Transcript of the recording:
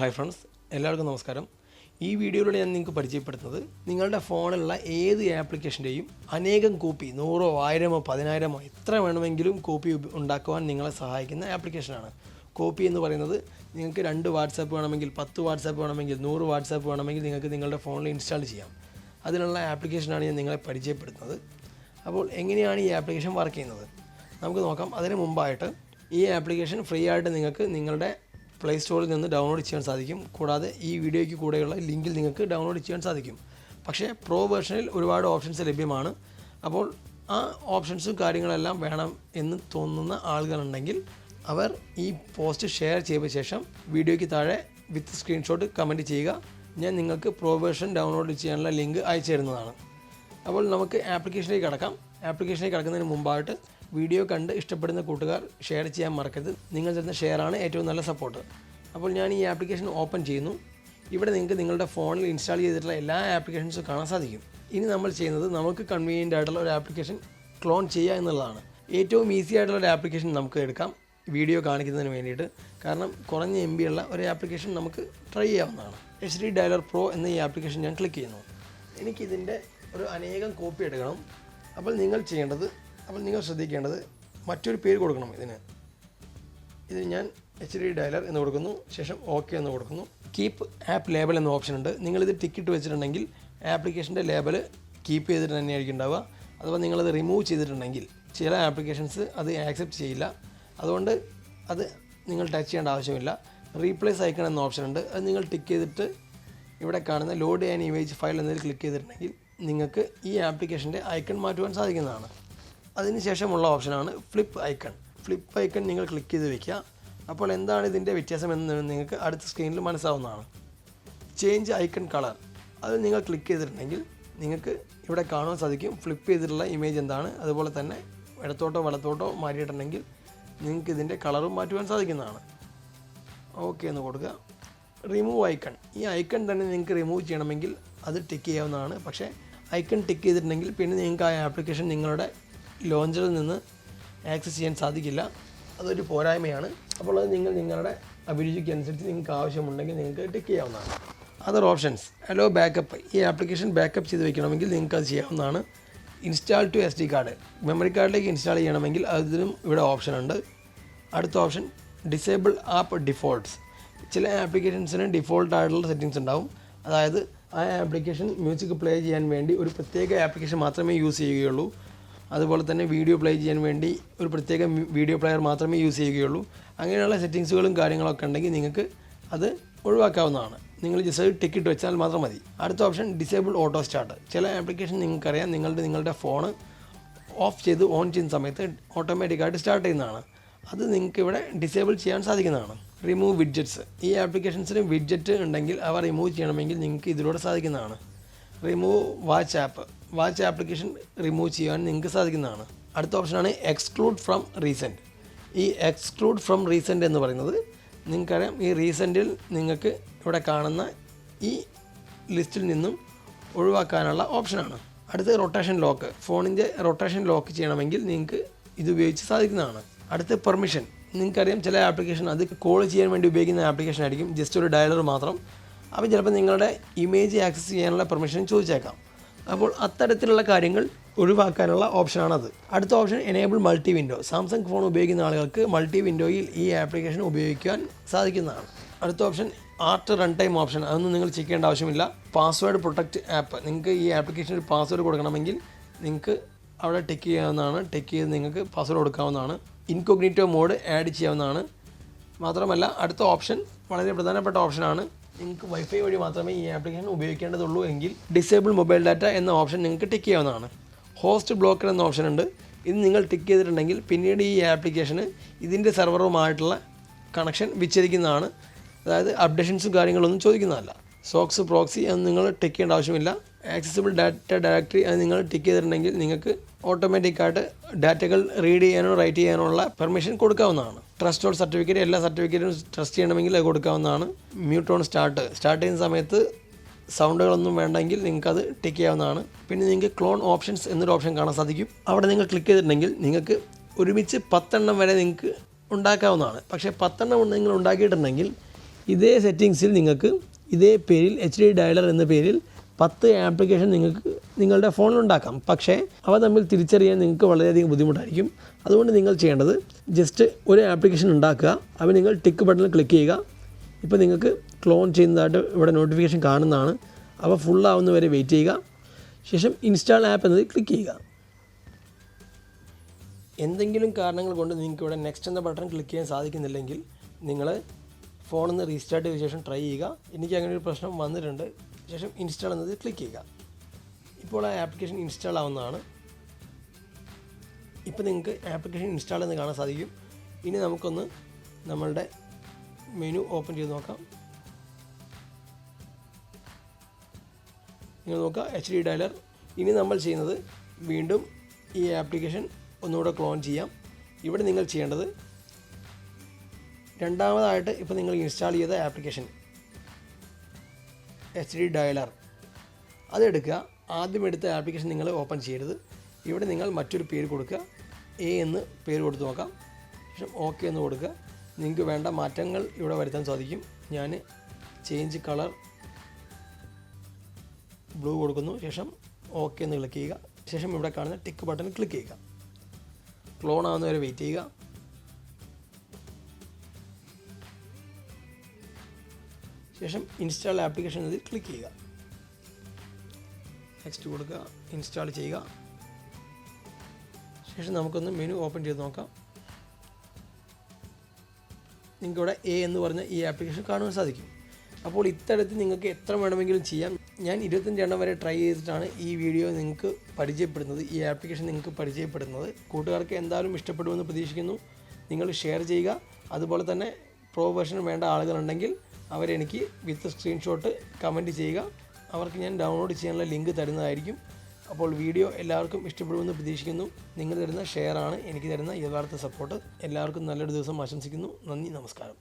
Hi friends എല്ലാവർക്കും നമസ്കാരം. ഈ വീഡിയോയിലൂടെ ഞാൻ നിങ്ങൾക്ക് പരിചയപ്പെടുത്തുന്നത് നിങ്ങളുടെ ഫോണിലുള്ള ഏത് ആപ്ലിക്കേഷന്റെയും അനേകം കോപ്പി നൂറോ ആയിരമോ പതിനായിരമോ എത്ര വേണമെങ്കിലും കോപ്പി ഉണ്ടാക്കുവാൻ നിങ്ങളെ സഹായിക്കുന്ന ആപ്ലിക്കേഷനാണ്. കോപ്പി എന്ന് പറയുന്നത് നിങ്ങൾക്ക് രണ്ട് വാട്സാപ്പ് വേണമെങ്കിൽ പത്ത് വാട്സാപ്പ് വേണമെങ്കിൽ നൂറ് വാട്സാപ്പ് വേണമെങ്കിൽ നിങ്ങൾക്ക് നിങ്ങളുടെ ഫോണിൽ ഇൻസ്റ്റാൾ ചെയ്യാം. അതിനുള്ള ആപ്ലിക്കേഷനാണ് ഞാൻ നിങ്ങളെ പരിചയപ്പെടുത്തുന്നത്. അപ്പോൾ എങ്ങനെയാണ് ഈ ആപ്ലിക്കേഷൻ വർക്ക് ചെയ്യുന്നത്? നമുക്ക് നോക്കാം. അതിന് മുമ്പായിട്ട് ഈ ആപ്ലിക്കേഷൻ ഫ്രീ ആയിട്ട് നിങ്ങൾക്ക് നിങ്ങളുടെ പ്ലേ സ്റ്റോറിൽ നിന്ന് ഡൗൺലോഡ് ചെയ്യാൻ സാധിക്കും. കൂടാതെ ഈ വീഡിയോയ്ക്ക് കൂടെയുള്ള ലിങ്കിൽ നിങ്ങൾക്ക് ഡൗൺലോഡ് ചെയ്യാൻ സാധിക്കും. പക്ഷേ പ്രോ വേർഷനിൽ ഒരുപാട് ഓപ്ഷൻസ് ലഭ്യമാണ്. അപ്പോൾ ആ ഓപ്ഷൻസും കാര്യങ്ങളെല്ലാം വേണം എന്ന് തോന്നുന്ന ആളുകളുണ്ടെങ്കിൽ അവർ ഈ പോസ്റ്റ് ഷെയർ ചെയ്ത ശേഷം വീഡിയോയ്ക്ക് താഴെ വിത്ത് സ്ക്രീൻഷോട്ട് കമന്റ് ചെയ്യുക. ഞാൻ നിങ്ങൾക്ക് പ്രോ വേർഷൻ ഡൗൺലോഡ് ചെയ്യാനുള്ള ലിങ്ക് അയച്ചു തരുന്നതാണ്. അപ്പോൾ നമുക്ക് ആപ്ലിക്കേഷനിലേക്ക് കടക്കാം. ആപ്ലിക്കേഷനിലേക്ക് കടക്കുന്നതിന് മുമ്പായിട്ട് വീഡിയോ കണ്ട് ഇഷ്ടപ്പെടുന്ന കൂട്ടുകാർ ഷെയർ ചെയ്യാൻ മറക്കരുത്. നിങ്ങൾ തരുന്ന ഷെയറാണ് ഏറ്റവും നല്ല സപ്പോർട്ട് അപ്പോൾ ഞാൻ ഈ ആപ്ലിക്കേഷൻ ഓപ്പൺ ചെയ്യുന്നു. ഇവിടെ നിങ്ങൾക്ക് നിങ്ങളുടെ ഫോണിൽ ഇൻസ്റ്റാൾ ചെയ്തിട്ടുള്ള എല്ലാ ആപ്ലിക്കേഷൻസും കാണാൻ സാധിക്കും. ഇനി നമ്മൾ ചെയ്യുന്നത് നമുക്ക് കൺവീനിയന്റ് ആയിട്ടുള്ള ഒരു ആപ്ലിക്കേഷൻ ക്ലോൺ ചെയ്യുക എന്നുള്ളതാണ്. ഏറ്റവും ഈസി ആയിട്ടുള്ള ഒരു ആപ്ലിക്കേഷൻ നമുക്ക് എടുക്കാം. വീഡിയോ കാണിക്കുന്നതിന് വേണ്ടിയിട്ട്. കാരണം കുറഞ്ഞ എം ബി ഉള്ള ഒരു ആപ്ലിക്കേഷൻ നമുക്ക് ട്രൈ ചെയ്യാവുന്നതാണ്. എച്ച് ഡി ഡയലർ പ്രോ എന്ന ഈ ആപ്ലിക്കേഷൻ ഞാൻ ക്ലിക്ക് ചെയ്യുന്നു. എനിക്കിതിന്റെ ഒരു അനേകം കോപ്പി എടുക്കണം. അപ്പോൾ നിങ്ങൾ ചെയ്യേണ്ടത് അപ്പോൾ നിങ്ങൾ ശ്രദ്ധിക്കേണ്ടത് മറ്റൊരു പേര് കൊടുക്കണം ഇതിന്. ഇതിന് ഞാൻ എച്ച് ഡി ഡയലർ എന്ന് കൊടുക്കുന്നു. ശേഷം ഓക്കെ എന്ന് കൊടുക്കുന്നു. കീപ്പ് ആപ്പ് ലേബൽ എന്ന ഓപ്ഷൻ ഉണ്ട്. നിങ്ങളിത് ടിക്കറ്റ് വെച്ചിട്ടുണ്ടെങ്കിൽ ആപ്ലിക്കേഷന്റെ ലേബൽ കീപ്പ് ചെയ്തിട്ട് തന്നെയായിരിക്കും ഉണ്ടാവുക. അഥവാ നിങ്ങളത് റിമൂവ് ചെയ്തിട്ടുണ്ടെങ്കിൽ ചില ആപ്ലിക്കേഷൻസ് അത് ആക്സെപ്റ്റ് ചെയ്യില്ല. അതുകൊണ്ട് അത് നിങ്ങൾ ടച്ച് ചെയ്യേണ്ട ആവശ്യമില്ല. റീപ്ലേസ് ഐക്കൺ എന്ന ഓപ്ഷൻ ഉണ്ട്. അത് നിങ്ങൾ ടിക്ക് ചെയ്തിട്ട് ഇവിടെ കാണുന്ന ലോഡ് ആൻ ഇമേജ് ഫയൽ എന്നതിൽ ക്ലിക്ക് ചെയ്തിട്ടുണ്ടെങ്കിൽ നിങ്ങൾക്ക് ഈ ആപ്ലിക്കേഷന്റെ ഐക്കൺ മാറ്റുവാൻ സാധിക്കുന്നതാണ്. അതിനുശേഷമുള്ള ഓപ്ഷനാണ് ഫ്ലിപ്പ് ഐക്കൺ. ഫ്ലിപ്പ് ഐക്കൺ നിങ്ങൾ ക്ലിക്ക് ചെയ്ത് വെക്കുക. അപ്പോൾ എന്താണ് ഇതിന്റെ വ്യത്യാസം എന്ന് നിങ്ങൾക്ക് അടുത്ത സ്ക്രീനിൽ മനസ്സാവുന്നതാണ് ചേഞ്ച് ഐക്കൺ കളർ അത് നിങ്ങൾ ക്ലിക്ക് ചെയ്തിട്ടുണ്ടെങ്കിൽ നിങ്ങൾക്ക് ഇവിടെ കാണാൻ സാധിക്കും. ഫ്ലിപ്പ് ചെയ്തിട്ടുള്ള ഇമേജ് എന്താണ്? അതുപോലെ തന്നെ ഇടത്തോട്ടോ വലത്തോട്ടോ മാറ്റിയിട്ടുണ്ടെങ്കിൽ നിങ്ങൾക്ക് ഇതിന്റെ കളറും മാറ്റുവാൻ സാധിക്കുന്നതാണ്. ഓക്കെ എന്ന് കൊടുക്കുക. റിമൂവ് ഐക്കൺ ഈ ഐക്കൺ തന്നെ നിങ്ങൾക്ക് റിമൂവ് ചെയ്യണമെങ്കിൽ അത് ടിക്ക് ചെയ്യാവുന്നതാണ്. പക്ഷേ ഐക്കൺ ടിക്ക് ചെയ്തിട്ടുണ്ടെങ്കിൽ പിന്നെ നിങ്ങൾക്ക് ആ ആപ്ലിക്കേഷൻ നിങ്ങളുടെ ലോഞ്ചറിൽ നിന്ന് ആക്സസ് ചെയ്യാൻ സാധിക്കില്ല. അതൊരു പോരായ്മയാണ്. അപ്പോൾ അത് നിങ്ങൾ നിങ്ങളുടെ അഭിരുചിക്ക് അനുസരിച്ച് നിങ്ങൾക്ക് ആവശ്യമുണ്ടെങ്കിൽ നിങ്ങൾക്ക് ടിക്ക് ചെയ്യാവുന്നതാണ്. അതർ ഓപ്ഷൻസ് ഹലോ ബാക്കപ്പ് ഈ ആപ്ലിക്കേഷൻ ബാക്കപ്പ് ചെയ്ത് വെക്കണമെങ്കിൽ നിങ്ങൾക്ക് അത് ചെയ്യാവുന്നതാണ്. Install to S D card memory കാർഡിലേക്ക് install ചെയ്യണമെങ്കിൽ അതിനും ഇവിടെ ഓപ്ഷൻ ഉണ്ട്. അടുത്ത ഓപ്ഷൻ ഡിസേബിൾ ആപ്പ് ഡിഫോൾട്ട്സ് ചില ആപ്ലിക്കേഷൻസിന് ഡിഫോൾട്ട് ആയിട്ടുള്ള സെറ്റിങ്സ് ഉണ്ടാവും. അതായത് ആ ആപ്ലിക്കേഷൻ മ്യൂസിക് പ്ലേ ചെയ്യാൻ വേണ്ടി ഒരു പ്രത്യേക ആപ്ലിക്കേഷൻ മാത്രമേ യൂസ് ചെയ്യുകയുള്ളൂ. അതുപോലെ തന്നെ വീഡിയോ പ്ലേ ചെയ്യാൻ വേണ്ടി ഒരു പ്രത്യേക വീഡിയോ പ്ലെയർ മാത്രമേ യൂസ് ചെയ്യുകയുള്ളൂ. അങ്ങനെയുള്ള സെറ്റിങ്സുകളും കാര്യങ്ങളൊക്കെ ഉണ്ടെങ്കിൽ നിങ്ങൾക്ക് അത് ഒഴിവാക്കാവുന്നതാണ്. നിങ്ങൾ ജസ്റ്റ് ടിക്കറ്റ് വെച്ചാൽ മാത്രം മതി. അടുത്ത ഓപ്ഷൻ ഡിസേബിൾ ഓട്ടോ സ്റ്റാർട്ട് ചില ആപ്ലിക്കേഷൻ നിങ്ങൾക്കറിയാം നിങ്ങളുടെ നിങ്ങളുടെ ഫോൺ ഓഫ് ചെയ്ത് ഓൺ ചെയ്യുന്ന സമയത്ത് ഓട്ടോമാറ്റിക്കായിട്ട് സ്റ്റാർട്ട് ചെയ്യുന്നതാണ്. അത് നിങ്ങൾക്ക് ഇവിടെ ഡിസേബിൾ ചെയ്യാൻ സാധിക്കുന്നതാണ്. റിമൂവ് വിഡ്ജറ്റ്സ് ഈ ആപ്ലിക്കേഷൻസിന് വിഡ്ജറ്റ് ഉണ്ടെങ്കിൽ അവ റിമൂവ് ചെയ്യണമെങ്കിൽ നിങ്ങൾക്ക് ഇതിലൂടെ സാധിക്കുന്നതാണ്. Remove watch app watch application remove ചെയ്യാൻ നിങ്ങൾക്ക് സാധിക്കുന്നതാണ്. അടുത്ത ഓപ്ഷനാണ് എക്സ്ക്ലൂഡ് ഫ്രം റീസെന്റ് ഈ എക്സ്ക്ലൂഡ് ഫ്രം റീസെന്റ് എന്ന് പറയുന്നത് നിങ്ങൾക്കറിയാം ഈ റീസെന്റിൽ നിങ്ങൾക്ക് ഇവിടെ കാണുന്ന ഈ ലിസ്റ്റിൽ നിന്നും ഒഴിവാക്കാനുള്ള ഓപ്ഷനാണ്. അടുത്ത റൊട്ടേഷൻ ലോക്ക്. ഫോണിന്റെ റൊട്ടേഷൻ ലോക്ക് ചെയ്യണമെങ്കിൽ നിങ്ങൾക്ക് ഇത് ഉപയോഗിച്ച് സാധിക്കുന്നതാണ്. അടുത്ത പെർമിഷൻ. നിങ്ങൾക്കറിയാം ചില ആപ്ലിക്കേഷൻ അത് കോൾ ചെയ്യാൻ വേണ്ടി ഉപയോഗിക്കുന്ന ആപ്ലിക്കേഷൻ ആയിരിക്കും. ജസ്റ്റ് ഒരു ഡയലർ മാത്രം. അപ്പോൾ ചിലപ്പോൾ നിങ്ങളുടെ ഇമേജ് ആക്സസ് ചെയ്യാനുള്ള പെർമിഷൻ ചോദിച്ചേക്കാം. അപ്പോൾ അത്തരത്തിലുള്ള കാര്യങ്ങൾ ഒഴിവാക്കാനുള്ള ഓപ്ഷനാണത്. അടുത്ത option enable multi window Samsung phone ഉപയോഗിക്കുന്ന ആളുകൾക്ക് മൾട്ടി വിൻഡോയിൽ ഈ ആപ്ലിക്കേഷൻ ഉപയോഗിക്കാൻ സാധിക്കുന്നതാണ്. അടുത്ത option ART run time option അതൊന്നും നിങ്ങൾ ചെയ്യേണ്ട ആവശ്യമില്ല. പാസ്വേഡ് പ്രൊട്ടക്റ്റ് ആപ്പ് നിങ്ങൾക്ക് ഈ ആപ്ലിക്കേഷനിൽ പാസ്വേഡ് കൊടുക്കണമെങ്കിൽ നിങ്ങൾക്ക് അവിടെ ടെക്ക് ചെയ്യാവുന്നതാണ്. ടെക്ക് ചെയ്ത് നിങ്ങൾക്ക് പാസ്വേഡ് കൊടുക്കാവുന്നതാണ്. ഇൻകോഗ്നീറ്റോ മോഡ് ആഡ് ചെയ്യാവുന്നതാണ്. മാത്രമല്ല അടുത്ത ഓപ്ഷൻ വളരെ പ്രധാനപ്പെട്ട ഓപ്ഷനാണ്. നിങ്ങൾക്ക് വൈഫൈ വഴി മാത്രമേ ഈ ആപ്ലിക്കേഷൻ ഉപയോഗിക്കേണ്ടതുള്ളൂ എങ്കിൽ ഡിസേബിൾ മൊബൈൽ ഡാറ്റ എന്ന ഓപ്ഷൻ നിങ്ങൾക്ക് ടിക്ക് ചെയ്യാവുന്നതാണ്. ഹോസ്റ്റ് ബ്ലോക്കർ എന്ന ഓപ്ഷൻ ഉണ്ട്. ഇത് നിങ്ങൾ ടിക്ക് ചെയ്തിട്ടുണ്ടെങ്കിൽ പിന്നീട് ഈ ആപ്ലിക്കേഷന് ഇതിന്റെ സെർവറുമായിട്ടുള്ള കണക്ഷൻ വിച്ഛേദിക്കുന്നതാണ്. അതായത് അപ്ഡേഷൻസും കാര്യങ്ങളൊന്നും ചോദിക്കുന്നതല്ല. സോക്സ് പ്രോക്സി എന്ന് നിങ്ങൾ ടിക്ക് ചെയ്യേണ്ട ആവശ്യമില്ല. ആക്സസിബിൾ ഡാറ്റ ഡയറക്ടറി അത് നിങ്ങൾ ടിക്ക് ചെയ്തിട്ടുണ്ടെങ്കിൽ നിങ്ങൾക്ക് ഓട്ടോമാറ്റിക്കായിട്ട് ഡാറ്റകൾ റീഡ് ചെയ്യാനോ റൈറ്റ് ചെയ്യാനോ ഉള്ള പെർമിഷൻ കൊടുക്കാവുന്നതാണ്. ട്രസ്റ്റ് ഓൾ സർട്ടിഫിക്കറ്റ് എല്ലാ സർട്ടിഫിക്കറ്റും ട്രസ്റ്റ് ചെയ്യണമെങ്കിൽ അത് കൊടുക്കാവുന്നതാണ്. മ്യൂട്ട് ഓൺ സ്റ്റാർട്ട് സ്റ്റാർട്ട് ചെയ്യുന്ന സമയത്ത് സൗണ്ടുകളൊന്നും വേണ്ടെങ്കിൽ നിങ്ങൾക്കത് ടിക്ക് ചെയ്യാവുന്നതാണ്. പിന്നെ നിങ്ങൾക്ക് ക്ലോൺ ഓപ്ഷൻസ് എന്നൊരു ഓപ്ഷൻ കാണാൻ സാധിക്കും. അവിടെ നിങ്ങൾ ക്ലിക്ക് ചെയ്തിട്ടുണ്ടെങ്കിൽ നിങ്ങൾക്ക് ഒരുമിച്ച് പത്തെണ്ണം വരെ നിങ്ങൾക്ക് ഉണ്ടാക്കാവുന്നതാണ്. പക്ഷേ പത്തെണ്ണം നിങ്ങൾ ഉണ്ടാക്കിയിട്ടുണ്ടെങ്കിൽ ഇതേ സെറ്റിങ്സിൽ നിങ്ങൾക്ക് ഇതേ പേരിൽ എച്ച് ഡി ഡയലർ എന്ന പേരിൽ പത്ത് ആപ്ലിക്കേഷൻ നിങ്ങൾക്ക് നിങ്ങളുടെ ഫോണിലുണ്ടാക്കാം. പക്ഷേ അവ തമ്മിൽ തിരിച്ചറിയാൻ നിങ്ങൾക്ക് വളരെയധികം ബുദ്ധിമുട്ടായിരിക്കും. അതുകൊണ്ട് നിങ്ങൾ ചെയ്യേണ്ടത് ജസ്റ്റ് ഒരു ആപ്ലിക്കേഷൻ ഉണ്ടാക്കുക. അവ നിങ്ങൾ ടിക്ക് ബട്ടണിൽ ക്ലിക്ക് ചെയ്യുക. ഇപ്പോൾ നിങ്ങൾക്ക് ക്ലോൺ ചെയ്യുന്നതായിട്ട് ഇവിടെ നോട്ടിഫിക്കേഷൻ കാണുന്നതാണ്. അവ ഫുള്ളാവുന്ന വരെ വെയിറ്റ് ചെയ്യുക. ശേഷം ഇൻസ്റ്റാൾ ആപ്പ് എന്നത് ക്ലിക്ക് ചെയ്യുക. എന്തെങ്കിലും കാരണങ്ങൾ കൊണ്ട് നിങ്ങൾക്ക് ഇവിടെ നെക്സ്റ്റ് എന്ന ബട്ടൺ ക്ലിക്ക് ചെയ്യാൻ സാധിക്കുന്നില്ലെങ്കിൽ നിങ്ങൾ ഫോണിൽ നിന്ന് റീസ്റ്റാർട്ട് ചെയ്ത ശേഷം ട്രൈ ചെയ്യുക. എനിക്ക് അങ്ങനെ ഒരു പ്രശ്നം വന്നിട്ടുണ്ട്. ശേഷം ഇൻസ്റ്റാൾ എന്നത് ക്ലിക്ക് ചെയ്യുക. ഇപ്പോൾ ആ ആപ്ലിക്കേഷൻ ഇൻസ്റ്റാൾ ആവുന്നതാണ്. ഇപ്പോൾ നിങ്ങൾക്ക് ആപ്ലിക്കേഷൻ ഇൻസ്റ്റാൾ എന്ന് കാണാൻ സാധിക്കും. ഇനി നമുക്കൊന്ന് നമ്മളുടെ മെനു ഓപ്പൺ ചെയ്ത് നോക്കാം. നിങ്ങൾ നോക്കുക എച്ച് ഡി ഡയലർ ഇനി നമ്മൾ ചെയ്യുന്നത് വീണ്ടും ഈ ആപ്ലിക്കേഷൻ ഒന്നുകൂടെ ക്ലോൺ ചെയ്യാം. ഇവിടെ നിങ്ങൾ ചെയ്യേണ്ടത് രണ്ടാമതായിട്ട് ഇപ്പോൾ നിങ്ങൾ ഇൻസ്റ്റാൾ ചെയ്ത ആപ്ലിക്കേഷൻ എച്ച് ഡി ഡയലർ അതെടുക്കുക ആദ്യം എടുത്ത ആപ്ലിക്കേഷൻ നിങ്ങൾ ഓപ്പൺ ചെയ്യരുത്. ഇവിടെ നിങ്ങൾ മറ്റൊരു പേര് കൊടുക്കുക. എ എന്ന് പേര് കൊടുത്ത് നോക്കാം. ശേഷം ഓക്കെ എന്ന് കൊടുക്കുക. നിങ്ങൾക്ക് വേണ്ട മാറ്റങ്ങൾ ഇവിടെ വരുത്താൻ സാധിക്കും. ഞാൻ ചേഞ്ച് കളർ ബ്ലൂ കൊടുക്കുന്നു. ശേഷം ഓക്കെ എന്ന് ക്ലിക്ക് ചെയ്യുക. ശേഷം ഇവിടെ കാണുന്ന ടിക്ക് ബട്ടൺ ക്ലിക്ക് ചെയ്യുക. ക്ലോൺ ആവുന്നവരെ വെയിറ്റ് ചെയ്യുക. ശേഷം ഇൻസ്റ്റാൾ ആപ്ലിക്കേഷൻ എന്നതിൽ ക്ലിക്ക് ചെയ്യുക. നെക്സ്റ്റ് കൊടുക്കുക ഇൻസ്റ്റാൾ ചെയ്യുക. ശേഷം നമുക്കൊന്ന് മെനു ഓപ്പൺ ചെയ്ത് നോക്കാം. നിങ്ങൾക്കിവിടെ എ എന്ന് പറഞ്ഞ ഈ ആപ്ലിക്കേഷൻ കാണുവാൻ സാധിക്കും. അപ്പോൾ ഇത്തരത്തിൽ നിങ്ങൾക്ക് എത്ര വേണമെങ്കിലും ചെയ്യാം. ഞാൻ ഇരുപത്തഞ്ച് എണ്ണം വരെ ട്രൈ ചെയ്തിട്ടാണ് ഈ വീഡിയോ നിങ്ങൾക്ക് പരിചയപ്പെടുന്നത് ഈ ആപ്ലിക്കേഷൻ നിങ്ങൾക്ക് പരിചയപ്പെടുന്നത്. കൂട്ടുകാർക്ക് എന്തായാലും ഇഷ്ടപ്പെടുമെന്ന് പ്രതീക്ഷിക്കുന്നു. നിങ്ങൾ ഷെയർ ചെയ്യുക. അതുപോലെ തന്നെ പ്രോ വേർഷൻ വേണ്ട ആളുകളുണ്ടെങ്കിൽ അവരെനിക്ക് വിത്ത് സ്ക്രീൻഷോട്ട് കമന്റ് ചെയ്യുക. അവർക്ക് ഞാൻ ഡൗൺലോഡ് ചെയ്യാനുള്ള ലിങ്ക് തരുന്നതായിരിക്കും. അപ്പോൾ വീഡിയോ എല്ലാവർക്കും ഇഷ്ടപ്പെടുമെന്ന് പ്രതീക്ഷിക്കുന്നു. നിങ്ങൾ തരുന്ന ഷെയറാണ് എനിക്ക് തരുന്ന യഥാർത്ഥ സപ്പോർട്ട്. എല്ലാവർക്കും നല്ലൊരു ദിവസം ആശംസിക്കുന്നു. നന്ദി നമസ്കാരം.